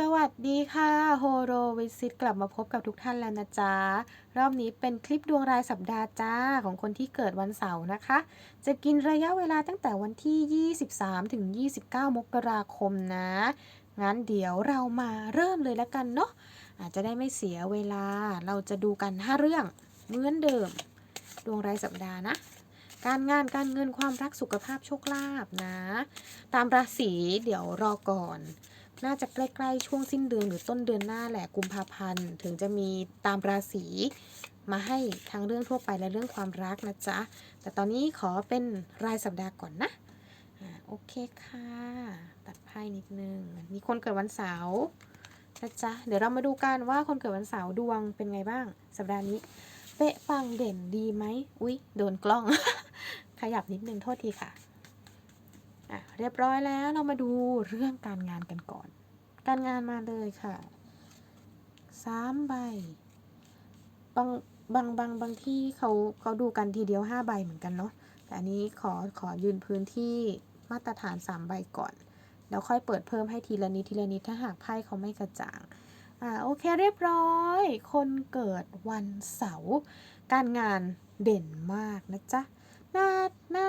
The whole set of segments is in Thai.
สวัสดีค่ะโฮโรวิซิตกลับมาพบกับทุกท่านแล้วนะจ๊ะ รอบนี้เป็นคลิปดวงรายสัปดาห์จ้าของคนที่เกิดวันเสาร์นะคะ จะกินระยะเวลาตั้งแต่วันที่ 23 ถึง 29 มกราคมนะ งั้นเดี๋ยวเรามาเริ่มเลยแล้วกันเนาะอาจจะได้ไม่เสียเวลาเราจะดูกัน 5 เรื่องเหมือนเดิม ดวงรายสัปดาห์นะ การงานการเงินความรักสุขภาพโชคลาภนะ ตามราศีเดี๋ยวรอก่อน น่าจะใกล้ๆช่วงสิ้นเดือนหรือต้นเดือนหน้าแหละกุมภาพันธ์ ถึงจะมีตามราศีมาให้ทั้งเรื่องทั่วไปและเรื่องความรักนะจ๊ะ แต่ตอนนี้ขอเป็นรายสัปดาห์ก่อนนะอ่าโอเคค่ะ ตัดไพ่นิดนึง มีคนเกิดวันเสาร์นะจ๊ะ เดี๋ยวเรามาดูกันว่าคนเกิดวันเสาร์ดวงเป็นไงบ้าง สัปดาห์นี้ เป๊ะปังเด่นดีไหม อุ๊ย โดนกล้อง ขยับนิดนึงโทษทีค่ะ อะเรียบร้อยแล้วเรามาดูเรื่องการงานกันก่อน การงานมาเลยค่ะสามใบบางบางบางบางที่เขาเขาดูกันทีเดียวห้าใบเหมือนกันเนาะแต่อันนี้ขอขอยืนพื้นที่มาตรฐานสามใบก่อน แล้วค่อยเปิดเพิ่มให้ทีละนิดทีละนิดถ้าหากไพ่เขาไม่กระจ่างอ่าโอเคเรียบร้อย คนเกิดวันเสาร์การงานเด่นมากนะจ๊ะน่าน่า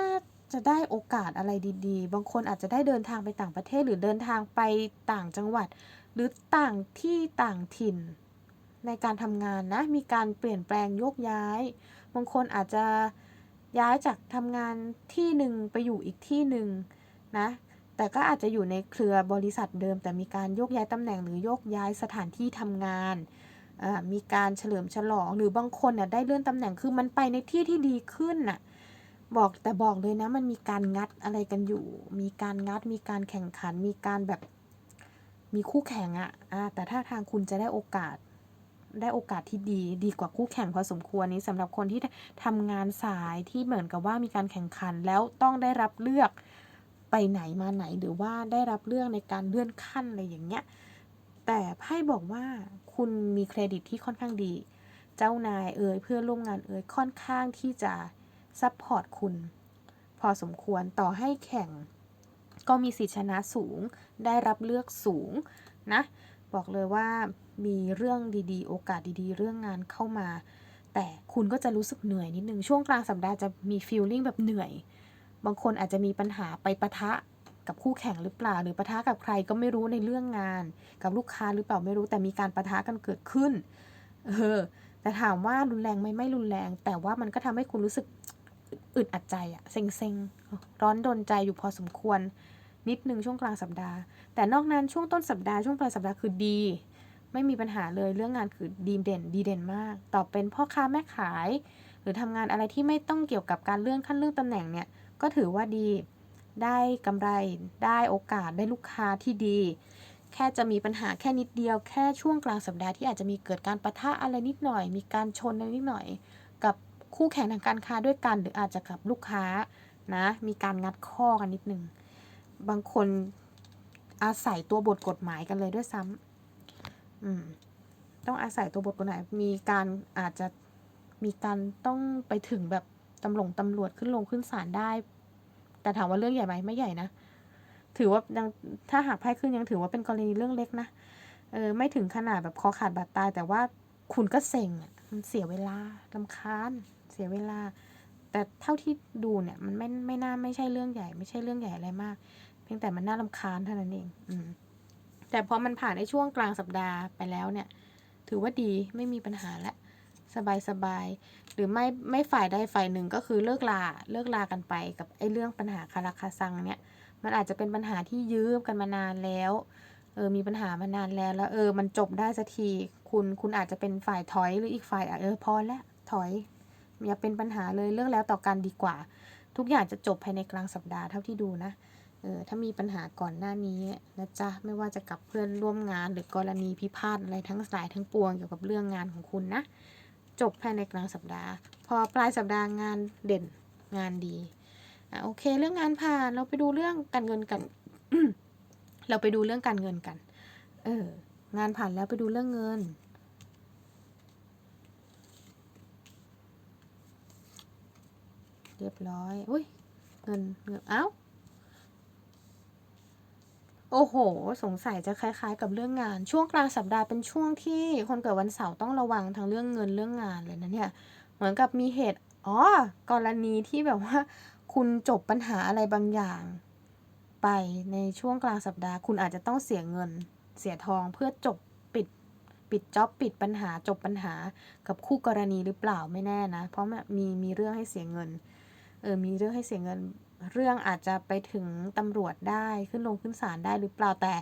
จะได้โอกาสอะไรดีๆ บางคนอาจจะได้เดินทางไปต่างประเทศหรือเดินทางไปต่างจังหวัด หรือต่างที่ต่างถิ่น ในการทำงานนะ มีการเปลี่ยนแปลงโยกย้าย บางคนอาจจะย้ายจากทำงานที่หนึ่งไปอยู่อีกที่หนึ่งนะ แต่ก็อาจจะอยู่ในเครือบริษัทเดิม แต่มีการโยกย้ายตำแหน่งหรือโยกย้ายสถานที่ทำงานอ่ามีการเฉลิมฉลอง หรือบางคนน่ะได้เลื่อนตำแหน่งคือมันไปในที่ที่ดีขึ้นน่ะ บอกแต่บอกเลยนะ มันมีการงัดอะไรกันอยู่ มีการงัด มีการแข่งขัน มีการแบบ มีคู่แข่งอะอะแต่ถ้าทางคุณจะได้โอกาส ได้โอกาสที่ดีดีกว่าคู่แข่งพอสมควรนี้สำหรับคนที่ทำงานสายที่เหมือนกับว่ามีการแข่งขันแล้วต้องได้รับเลือกไปไหนมาไหนหรือว่าได้รับเลือกในการเลื่อนขั้นอะไรอย่างเงี้ย แต่ไพ่บอกว่าคุณมีเครดิตที่ค่อนข้างดี เจ้านายเอ่ยเพื่อนร่วมงานเอ่ยค่อนข้างที่จะ ซัพพอร์ตคุณ พอสมควรต่อให้แข่ง ก็มีสิทธิชนะสูง ได้รับเลือกสูงนะบอกเลยว่ามีเรื่องดีๆ โอกาสดีๆ เรื่องงานเข้ามา แต่คุณก็จะรู้สึกเหนื่อยนิดนึง ช่วงกลางสัปดาห์จะมีฟีลลิ่งแบบเหนื่อย บางคนอาจจะมีปัญหาไปปะทะกับคู่แข่งหรือเปล่า หรือปะทะกับใครก็ไม่รู้ในเรื่องงาน กับลูกค้าหรือเปล่าไม่รู้แต่มีการปะทะกันเกิดขึ้น เออแต่ถามว่ารุนแรงไหมไม่รุนแรง แต่ว่ามันก็ทำให้คุณรู้สึก อึดอัดใจอะเซ็งๆ ร้อนดนใจอยู่พอสมควร นิดนึงช่วงกลางสัปดาห์ แต่นอกนั้นช่วงต้นสัปดาห์ช่วงปลายสัปดาห์คือดี ไม่มีปัญหาเลยเรื่องงานคือดีเด่น ดีเด่นมาก ต่อเป็นพ่อค้าแม่ขาย หรือทำงานอะไรที่ไม่ต้องเกี่ยวกับการเลื่อนขั้นเลื่อนตำแหน่งเนี่ยก็ถือว่าดีได้กำไรได้โอกาสได้ลูกค้าที่ดี แค่จะมีปัญหาแค่นิดเดียวแค่ช่วงกลางสัปดาห์ที่อาจจะมีเกิดการประทะอะไรนิดหน่อย มีการชนอะไรนิดหน่อย คู่แข่งทางการค้าด้วยกัน หรืออาจจะกับลูกค้านะ มีการงัดข้อกันนิดนึง บางคนอาศัยตัวบทกฎหมายกันเลยด้วยซ้ำอืมต้องอาศัยตัวบทกฎหมายมีการอาจจะมีการต้องไปถึงแบบตำรวจตำรวจขึ้นลงขึ้นศาลได้ แต่ถามว่าเรื่องใหญ่ไหมไม่ใหญ่นะ ถือว่ายังถ้าหากไพ่ขึ้นยังถือว่าเป็นกรณีเรื่องเล็กนะเออไม่ถึงขนาดแบบคอขาดบาดตาย แต่ว่าคุณก็เซ็งอะมันเสียเวลาลำคาญ เสียเวลา แต่เท่าที่ดูเนี่ยมันไม่ไม่น่าไม่ใช่เรื่องใหญ่ ไม่ใช่เรื่องใหญ่อะไรมาก เพียงแต่มันน่ารำคาญเท่านั้นเองอืมแต่พอมันผ่านในช่วงกลางสัปดาห์ไปแล้วเนี่ย ถือว่าดีไม่มีปัญหาละสบายสบายหรือไม่ไม่ฝ่ายใดฝ่ายหนึ่งก็คือเลิกลาเลิกลากันไปกับไอ้เรื่องปัญหาคาราคาซังเนี่ย มันอาจจะเป็นปัญหาที่ยืมกันมานานแล้วเออมีปัญหามานานแล้วแล้วเออมันจบได้สักทีคุณคุณอาจจะเป็นฝ่ายถอยหรืออีกฝ่ายเออพอแล้วถอย อย่าเป็นปัญหาเลยเรื่องแล้วต่อกันดีกว่า ทุกอย่างจะจบภายในกลางสัปดาห์เท่าที่ดูนะเออถ้ามีปัญหาก่อนหน้านี้นะจ๊ะไม่ว่าจะกับเพื่อนร่วมงานหรือกรณีพิพาทอะไรทั้งสายทั้งปวงเกี่ยวกับเรื่องงานของคุณนะ จบภายในกลางสัปดาห์ พอปลายสัปดาห์งานเด่นงานดีอะโอเค เรื่องงานผ่านเราไปดูเรื่องการเงินกัน เราไปดูเรื่องการเงินกัน เอองานผ่านแล้วไปดูเรื่องเงิน รียบร้อย อุ้ย เงินเงินเอ้า โอ้โห สงสัยจะคล้าย ๆ กับเรื่องงาน ช่วงกลางสัปดาห์เป็นช่วงที่คนเกิดวันเสาร์ต้องระวังทั้งเรื่องเงินเรื่องงานเลยนะเนี่ย เหมือนกับมีเหตุ อ๋อ กรณีที่แบบว่า คุณจบปัญหาอะไรบางอย่าง ไปในช่วงกลางสัปดาห์ คุณอาจจะต้องเสียเงิน เสียทองเพื่อจบปิดปิดจ็อบปิดปัญหาจบปัญหากับคู่กรณีหรือเปล่าไม่แน่นะ เพราะแบบมีมีเรื่องให้เสียเงิน ออมีเรื่องให้เสียเงินเรื่องอาจจะไปถึงตำรวจได้ขึ้นลงขึ้นศาลได้หรือเปล่าแต่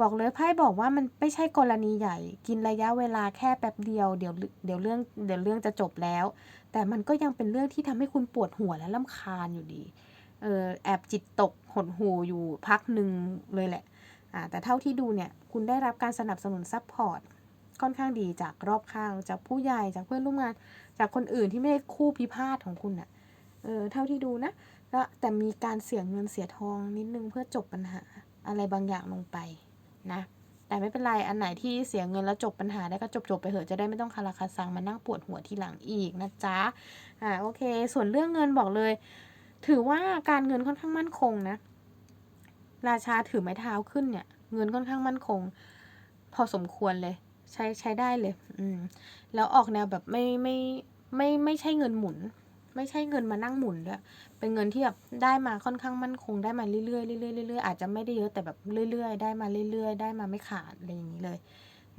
บอกเลยไพ่บอกว่ามันไม่ใช่กรณีใหญ่ กินระยะเวลาแค่แป๊บเดียวเดี๋ยวเดี๋ยวเรื่องเดี๋ยวเรื่องจะจบแล้ว แต่มันก็ยังเป็นเรื่องที่ทำให้คุณปวดหัวและลำคาญอยู่ดีเออแอบจิตตกหดหูอยู่พักหนึ่งเลยแหละอ่าแต่เท่าที่ดูเนี่ยคุณได้รับการสนับสนุนซัพพอร์ตค่อนข้างดีจากรอบข้างจากผู้ใหญ่จากเพื่อนร่วมงาน จากคนอื่นที่ไม่ได้คู่พิพาทของคุณอะ เออเท่าที่ดูนะแล้วแต่มีการเสียเงินเสียทองนิดนึงเพื่อจบปัญหาอะไรบางอย่างลงไปนะแต่ไม่เป็นไร อันไหนที่เสียเงินแล้วจบปัญหาได้ก็จบจบไปเถอะจะได้ไม่ต้องคาราคาซังมานั่งปวดหัวทีหลังอีกนะจ๊ะ อ่าโอเค ส่วนเรื่องเงินบอกเลย ถือว่าการเงินค่อนข้างมั่นคงนะ ราชาถือไม้เท้าขึ้นเนี่ย เงินค่อนข้างมั่นคง พอสมควรเลย ใช้ใช้ได้เลย อืม แล้วออกแนวแบบไม่ไม่ไม่ไม่ใช่เงินหมุน ไม่ใช่เงินมานั่งหมุนด้วย เป็นเงินที่แบบได้มาค่อนข้างมั่นคงได้มาเรื่อยๆเรื่อยๆเรื่อยๆอาจจะไม่ได้เยอะแต่แบบเรื่อยๆ ได้มาเรื่อยๆ ได้มาไม่ขาดอะไรอย่างนี้เลย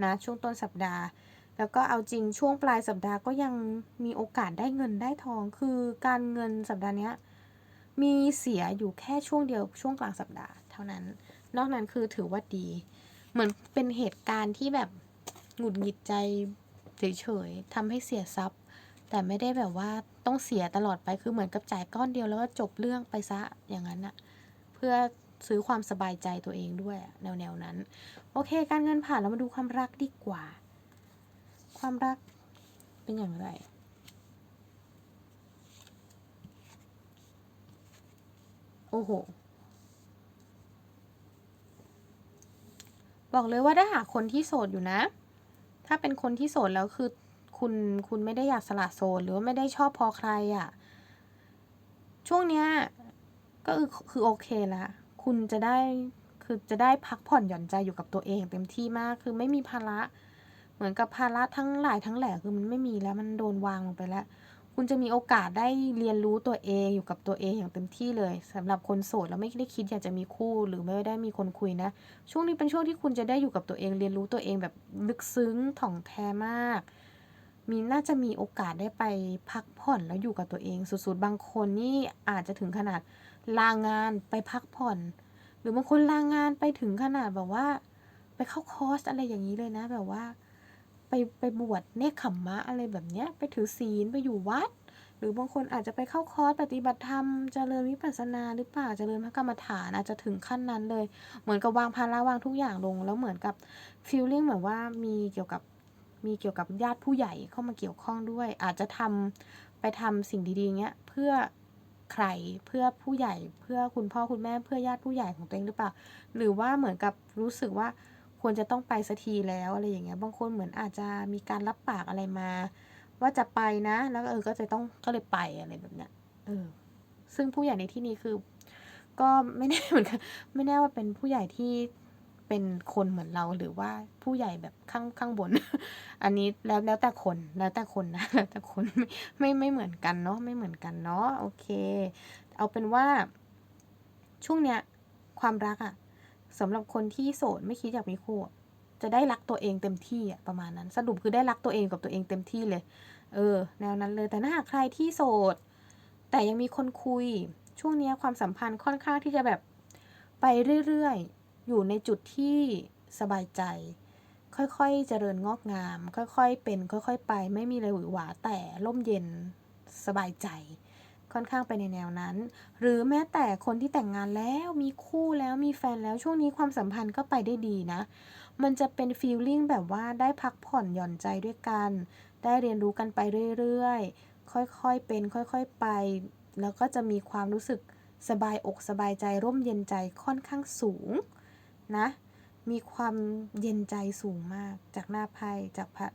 นะช่วงต้นสัปดาห์ แล้วก็เอาจริงช่วงปลายสัปดาห์ก็ยังมีโอกาสได้เงินได้ทองคือการเงินสัปดาห์นี้มีเสียอยู่แค่ช่วงเดียวช่วงกลางสัปดาห์เท่านั้น นอกนั้นคือถือว่าดี เหมือนเป็นเหตุการณ์ที่แบบหงุดหงิดใจเฉยๆทำให้เสียทรัพย์ แต่ไม่ได้แบบว่า ต้องเสียตลอดไปคือเหมือนกับจ่ายก้อนเดียวแล้วก็จบเรื่องไปซะอย่างนั้นอะเพื่อซื้อความสบายใจตัวเองด้วยอะแนวนั้น โอเค การเงินผ่านเรามาดูความรักดีกว่า ความรักเป็นอย่างไรโอ้โห บอกเลยว่าถ้าหากคนที่โสดอยู่นะ ถ้าเป็นคนที่โสดแล้วคือ คุณคุณไม่ได้อยากสละโสดหรือว่าไม่ได้ชอบพอใครอะ่ะ ช่วงเนี้ยก็คือคือโอเคละคุณจะได้คือจะได้พักผ่อนหย่อนใจอยู่กับตัวเองเต็มที่มากคือไม่มีภาระเหมือนกับภาระทั้งหลายทั้งแหล่คือมันไม่มีแล้วมันโดนวางลงไปแล้ว คุณจะมีโอกาสได้เรียนรู้ตัวเองอยู่กับตัวเองอย่างเต็มที่เลยสำหรับคนโสดแล้วไม่ได้คิดอยากจะมีคู่หรือไม่ได้มีคนคุยนะ ช่วงนี้เป็นช่วงที่คุณจะได้อยู่กับตัวเองเรียนรู้ตัวเองแบบลึกซึ้งถ่องแท้มาก มีน่าจะมีโอกาสได้ไปพักผ่อนแล้วอยู่กับตัวเอง สุดๆ บางคนนี่อาจจะถึงขนาดลางานไปพักผ่อน หรือบางคนลางานไปถึงขนาดแบบว่า ไปเข้าคอร์สอะไรอย่างนี้เลยนะ แบบว่า ไปไปบวชเนคขมมะอะไรแบบเนี้ย ไปถือศีลไปอยู่วัด หรือบางคนอาจจะไปเข้าคอร์สปฏิบัติธรรมเจริญวิปัสสนาหรือเปล่าเจริญพระกรรมฐานอาจจะถึงขั้นนั้นเลย เหมือนกับวางภาระวางทุกอย่างลง แล้วเหมือนกับฟีลลิ่งเหมือนว่ามีเกี่ยวกับ มีเกี่ยวกับญาติผู้ใหญ่เข้ามาเกี่ยวข้องด้วย อาจจะทำไปทำสิ่งดีๆเงี้ยเพื่อใครเพื่อผู้ใหญ่เพื่อคุณพ่อคุณแม่เพื่อญาติผู้ใหญ่ของตัวเองหรือเปล่า หรือว่าเหมือนกับรู้สึกว่าควรจะต้องไปสักทีแล้วอะไรอย่างเงี้ยบางคนเหมือนอาจจะมีการรับปากอะไรมา ว่าจะไปนะ แล้วเออก็จะต้องก็เลยไปอะไรแบบเนี้ยเออซึ่งผู้ใหญ่ในที่นี้คือ ก็ไม่แน่เหมือนกันไม่แน่ว่าเป็นผู้ใหญ่ที่ เป็นคนเหมือนเราหรือว่าผู้ใหญ่แบบข้างข้างบน อันนี้แล้วแล้วแต่คนแล้วแต่คนนะแล้วแต่คนไม่ไม่ไม่เหมือนกันเนาะไม่เหมือนกันเนาะโอเค เอาเป็นว่า ช่วงเนี้ย ความรักอะสำหรับคนที่โสดไม่คิดอยากมีคู่จะได้รักตัวเองเต็มที่อะประมาณนั้น สรุปคือได้รักตัวเองกับตัวเองเต็มที่เลย เออ แนวนั้นเลยแต่ถ้าหากใครที่โสด แต่ยังมีคนคุย ช่วงเนี้ยความสัมพันธ์ค่อนข้างที่จะแบบไปเรื่อยๆ อยู่ในจุดที่สบายใจ ค่อยๆเจริญงอกงาม ค่อยๆ เป็น ค่อยๆ ไป ไม่มีอะไรหวือหวาแต่ร่มเย็นสบายใจ ค่อนข้างไปในแนวนั้น หรือแม้แต่คนที่แต่งงานแล้วมีคู่แล้วมีแฟนแล้วช่วงนี้ความสัมพันธ์ก็ไปได้ดีนะ มันจะเป็นฟีลลิ่งแบบว่าได้พักผ่อนหย่อนใจด้วยกัน ได้เรียนรู้กันไปเรื่อยๆ ค่อยๆ เป็น ค่อยๆ ไป แล้วก็จะมีความรู้สึกสบายอกสบายใจร่มเย็นใจค่อนข้างสูง นะ มีความเย็นใจสูงมากจากหน้าไพ่จากพระ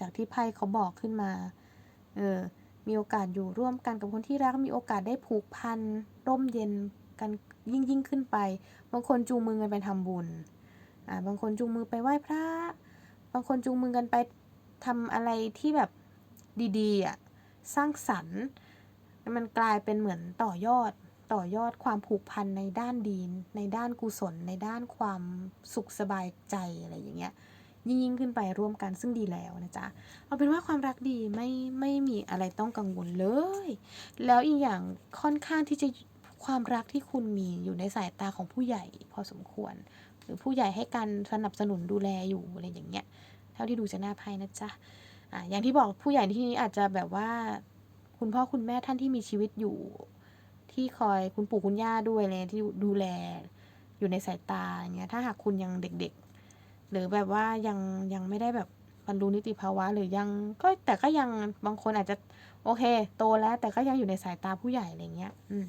จากที่ไพ่เขาบอกขึ้นมา เออ มีโอกาสอยู่ร่วมกันกับคนที่รัก มีโอกาสได้ผูกพัน ร่มเย็นกันยิ่งยิ่งขึ้นไป บางคนจูงมือกันไปทำบุญ อ่า บางคนจูงมือไปไหว้พระ บางคนจูงมือกันไปทำอะไรที่แบบดีๆอะ สร้างสรรค์ มันกลายเป็นเหมือนต่อยอด ต่อยอดความผูกพันในด้านดีน ในด้านกุศล ในด้านความสุขสบายใจอะไรอย่างเงี้ยยิ่งยิ่งขึ้นไปร่วมกันซึ่งดีแล้วนะจ๊ะเอาเป็นว่าความรักดีไม่ไม่มีอะไรต้องกังวลเลย แล้วอีกอย่างค่อนข้างที่จะความรักที่คุณมีอยู่ในสายตาของผู้ใหญ่พอสมควร หรือผู้ใหญ่ให้การสนับสนุนดูแลอยู่อะไรอย่างเงี้ยเท่าที่ดูจากหน้าไพ่นะจ๊ะอะอย่างที่บอกผู้ใหญ่ที่นี้อาจจะแบบว่า คุณพ่อคุณแม่ท่านที่มีชีวิตอยู่ ที่คอยคุณปู่คุณย่าด้วยเลยที่ดูแลอยู่ในสายตาอย่างเงี้ยถ้าหากคุณยังเด็กๆ หรือแบบว่ายังยังไม่ได้แบบบรรลุนิติภาวะ หรือยังก็แต่ก็ยังบางคนอาจจะโอเค โตแล้ว แต่ก็ยังอยู่ในสายตาผู้ใหญ่อะไรเงี้ย อืม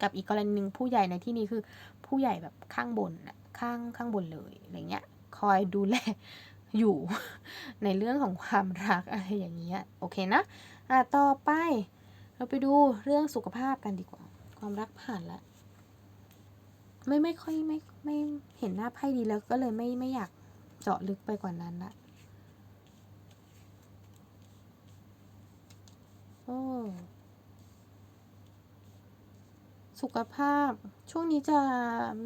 กับอีกกรณีหนึ่งผู้ใหญ่ในที่นี้คือ ผู้ใหญ่แบบข้างบนข้างข้างบนเลยอะไรเงี้ย คอยดูแลอยู่ในเรื่องของความรักอะไรอย่างเงี้ยโอเคนะอะต่อไป เราไปดูเรื่องสุขภาพกันดีกว่า ความรักผ่านละไม่ไม่ค่อยไม่ไม่เห็นหน้าไพ่ดีแล้วก็เลยไม่ไม่อยากเจาะลึกไปกว่านั้นละโอ้สุขภาพช่วงนี้จะ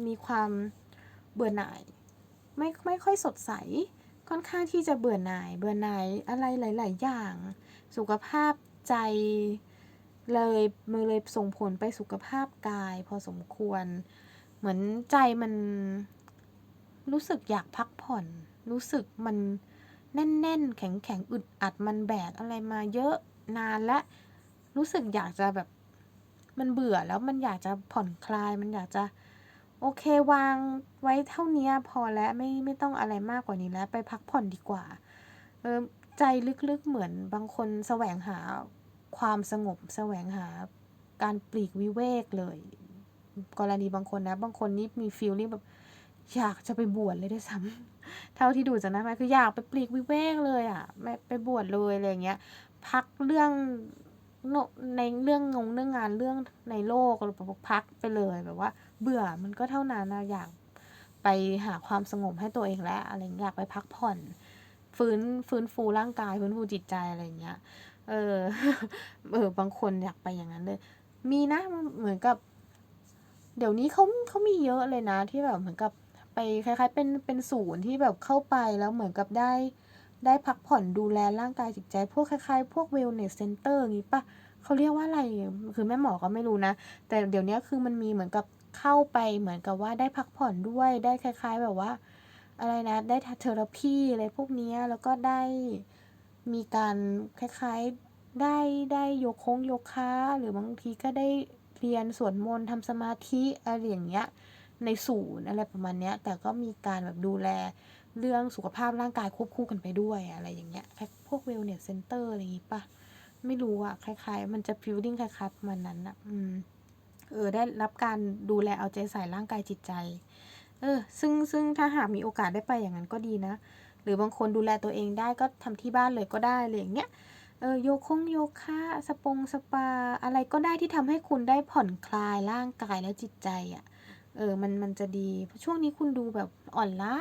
มีความเบื่อหน่าย ไม่ไม่ค่อยสดใส ค่อนข้างที่จะเบื่อหน่าย เบื่อหน่ายอะไรหลาย ๆ อย่าง สุขภาพใจ เลยมือเลยส่งผลไปสุขภาพกายพอสมควร เหมือนใจมันรู้สึกอยากพักผ่อน รู้สึกมันแน่นๆ แข็งๆ อึดอัดมันแบกอะไรมาเยอะนานและรู้สึกอยากจะแบบมันเบื่อแล้วมันอยากจะผ่อนคลาย มันอยากจะโอเควางไว้เท่านี้พอแล้วไม่ไม่ต้องอะไรมากกว่านี้แล้ว ไปพักผ่อนดีกว่า เออใจลึกๆเหมือนบางคนแสวงหา ความสงบแสวงหาการปลีกวิเวกเลย กรณีบางคนนะ บางคนนี่มีฟีลลิ่งแบบอยากจะไปบวชเลยด้วยซ้ำเท่าที่ดูจากนั้นมาคืออยากไปปลีกวิเวกเลยอะไม่ไปบวชเลยอะไรเงี้ย พักเรื่องในเรื่องงงเรื่องงานเรื่องในโลกหรือพักไปเลยแบบว่า เบื่อมันก็เท่านั้นนะอยากไปหาความสงบให้ตัวเองแล้วอะไรอยากไปพักผ่อน ฟื้นฟื้นฟูร่างกายฟื้นฟูจิตใจอะไรเงี้ย เออ เออ บางคนอยากไปอย่างนั้นเลย มีนะ เหมือนกับ เดี๋ยวนี้เขาเขามีเยอะเลยนะ ที่แบบเหมือนกับไปคล้าย ๆ เป็นเป็นศูนย์ที่แบบเข้าไปแล้วเหมือนกับได้ ได้พักผ่อนดูแลร่างกายจิตใจ พวกคล้ายๆ พวกเวลเนสเซ็นเตอร์งี้ปะเขาเรียกว่าอะไร คือแม่หมอก็ไม่รู้นะ แต่เดี๋ยวนี้คือมันมีเหมือนกับเข้าไปเหมือนกับว่าได้พักผ่อนด้วยได้คล้าย ๆ แบบว่า อะไรนะ ได้เทอราพีอะไรพวกนี้แล้วก็ได้ มีการคล้ายๆได้ได้โยคงโยคะหรือบางทีก็ได้เรียนสวดมนต์ทำสมาธิอะไรอย่างเงี้ยในศูนย์อะไรประมาณเนี้ย แต่ก็มีการแบบดูแลเรื่องสุขภาพร่างกายควบคู่กันไปด้วยอะไรอย่างเงี้ยพวกเวลเนสเซ็นเตอร์อะไรอย่างงี้ปะไม่รู้อะคล้าย ๆ มันจะฟิลลิ่งคล้ายๆประมาณนั้นอะอืมเออได้รับการดูแลเอาใจใส่ร่างกายจิตใจ เออ ซึ่งซึ่งถ้าหากมีโอกาสได้ไปอย่างนั้นก็ดีนะ หรือบางคนดูแลตัวเองได้ก็ทำที่บ้านเลยก็ได้เลยอย่างเงี้ยเออโยคงโยคะสปงสปา อะไรก็ได้ที่ทำให้คุณได้ผ่อนคลายร่างกายและจิตใจอะ่ะเออมันมันจะดีช่วงนี้คุณดูแบบอ่อนล้า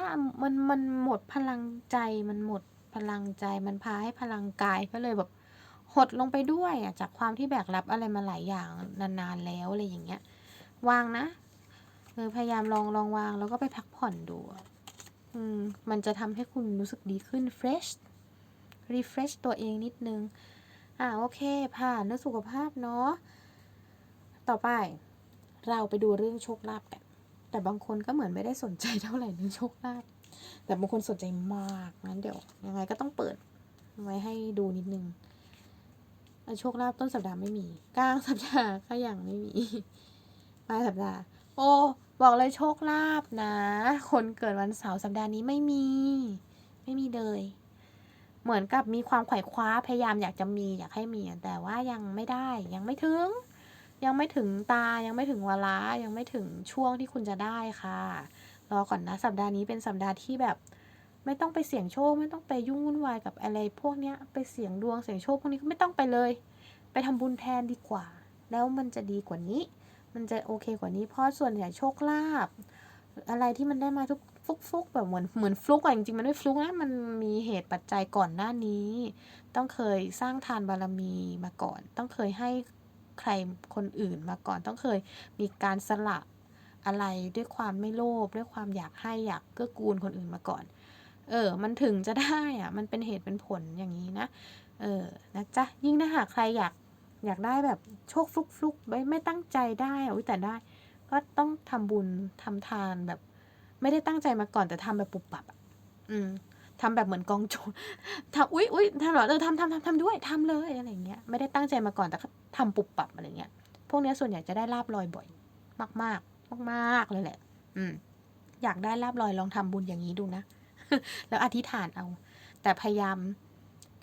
มันมันหมดพลังใจมันหมดพลังใจมันพาให้พลังกายก็เลยแบบหดลงไปด้วยอะจากความที่แบกรับอะไรมาหลายอย่างนานๆแล้วอะไรอย่างเงี้ย วางนะเออพยายามลองลองวางแล้วก็ไปพักผ่อนดู มันจะทำให้คุณรู้สึกดีขึ้น fresh refresh ตัวเองนิดนึง อ่าโอเค ผ่านเรื่องสุขภาพเนาะ ต่อไป เราไปดูเรื่องโชคลาภกัน แต่บางคนก็เหมือนไม่ได้สนใจเท่าไหร่เรื่องโชคลาภ แต่บางคนสนใจมาก งั้นเดี๋ยว ยังไงก็ต้องเปิดไว้ให้ดูนิดนึง โชคลาภต้นสัปดาห์ไม่มี กลางสัปดาห์ก็ยังไม่มี ปลายสัปดาห์ โอ้ บอกเลยโชคลาภนะ คนเกิดวันเสาร์สัปดาห์นี้ไม่มี ไม่มีเลย เหมือนกับมีความไขว่คว้าพยายามอยากจะมีอยากให้มี แต่ว่ายังไม่ได้ยังไม่ถึง ยังไม่ถึงตายังไม่ถึงเวลายังไม่ถึงช่วงที่คุณจะได้ค่ะ รอก่อนนะ สัปดาห์นี้เป็นสัปดาห์ที่แบบ ไม่ต้องไปเสี่ยงโชค ไม่ต้องไปยุ่งวุ่นวายกับอะไรพวกเนี้ยไปเสี่ยงดวงเสี่ยงโชคพวกนี้ก็ไม่ต้องไปเลย ไปทำบุญแทนดีกว่า แล้วมันจะดีกว่านี้ มันจะโอเคกว่านี้ เพราะส่วนใหญ่โชคลาภอะไรที่มันได้มาทุกฟุกฟุกแบบเหมือนเหมือนฟลุกอะจริงๆมันไม่ฟลุกนะมันมีเหตุปัจจัยก่อนหน้านี้ ต้องเคยสร้างทานบารมีมาก่อน ต้องเคยให้ใครคนอื่นมาก่อน ต้องเคยมีการสละอะไรด้วยความไม่โลภด้วยความอยากให้อยากเกื้อกูลคนอื่นมาก่อน เออ มันถึงจะได้อะมันเป็นเหตุเป็นผลอย่างนี้นะ เออ นะจ๊ะ ยิ่งถ้าหากใครอยาก อยากได้แบบโชคฟลุกฟลุกไม่ไม่ตั้งใจได้อะอุ๊ยแต่ได้ ก็ต้องทำบุญทำทานแบบ ไม่ได้ตั้งใจมาก่อนแต่ทำแบบปุบปับอะอืมทำแบบเหมือนกองโจรทำอุ๊ยอุ๊ยทำหรอเออทำทำทำทำด้วยทำเลยอะไรเงี้ยไม่ได้ตั้งใจมาก่อนแต่ทำปุบปับอะไรเงี้ย พวกเนี้ยส่วนใหญ่จะได้ลาบลอยบ่อยมากมากมากมากๆเลยแหละ อืม อยากได้ลาบลอยลองทำบุญอย่างนี้ดูนะ แล้วอธิษฐานเอา แต่พยายาม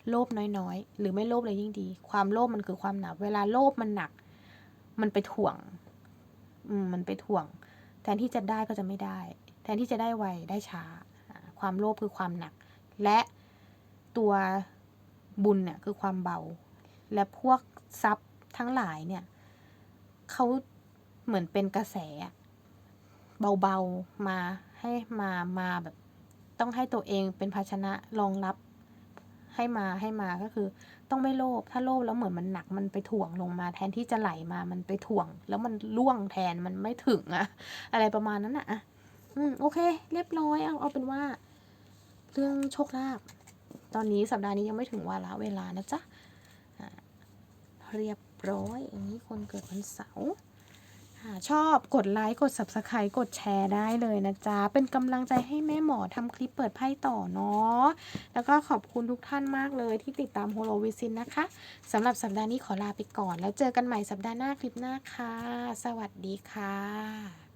โลภน้อยๆ หรือไม่โลภเลยยิ่งดี ความโลภมันคือความหนัก เวลาโลภมันหนัก มันไปถ่วง อืมมันไปถ่วง แทนที่จะได้ก็จะไม่ได้ แทนที่จะได้ไวได้ช้า ความโลภคือความหนัก และตัวบุญเนี่ยคือความเบา และพวกทรัพย์ทั้งหลายเนี่ยเขาเหมือนเป็นกระแส เบาๆมาให้มามาแบบ ต้องให้ตัวเองเป็นภาชนะรองรับ ให้มาให้มาก็คือ ต้องไม่โลภถ้าโลภแล้วเหมือนมันหนักมันไปถ่วงลงมา แทนที่จะไหลมามันไปถ่วง แล้วมันล่วงแทนมันไม่ถึงอะอะไรประมาณนั้นอะอืมโอเค เรียบร้อยเอาเอาเป็นว่า เรื่องโชคลาภตอนนี้สัปดาห์นี้ยังไม่ถึงวาระเวลานะจ๊ะเรียบร้อยอย่างนี้คนเกิดวันเสาร์ ชอบกดไลค์กด subscribe กดแชร์ได้เลยนะจ๊ะ เป็นกำลังใจให้แม่หมอทำคลิปเปิดไพ่ต่อเนาะ แล้วก็ขอบคุณทุกท่านมากเลยที่ติดตามโฮโลวิซินนะคะสำหรับสัปดาห์นี้ขอลาไปก่อน แล้วเจอกันใหม่สัปดาห์หน้าคลิปหน้าค่ะ สวัสดีค่ะ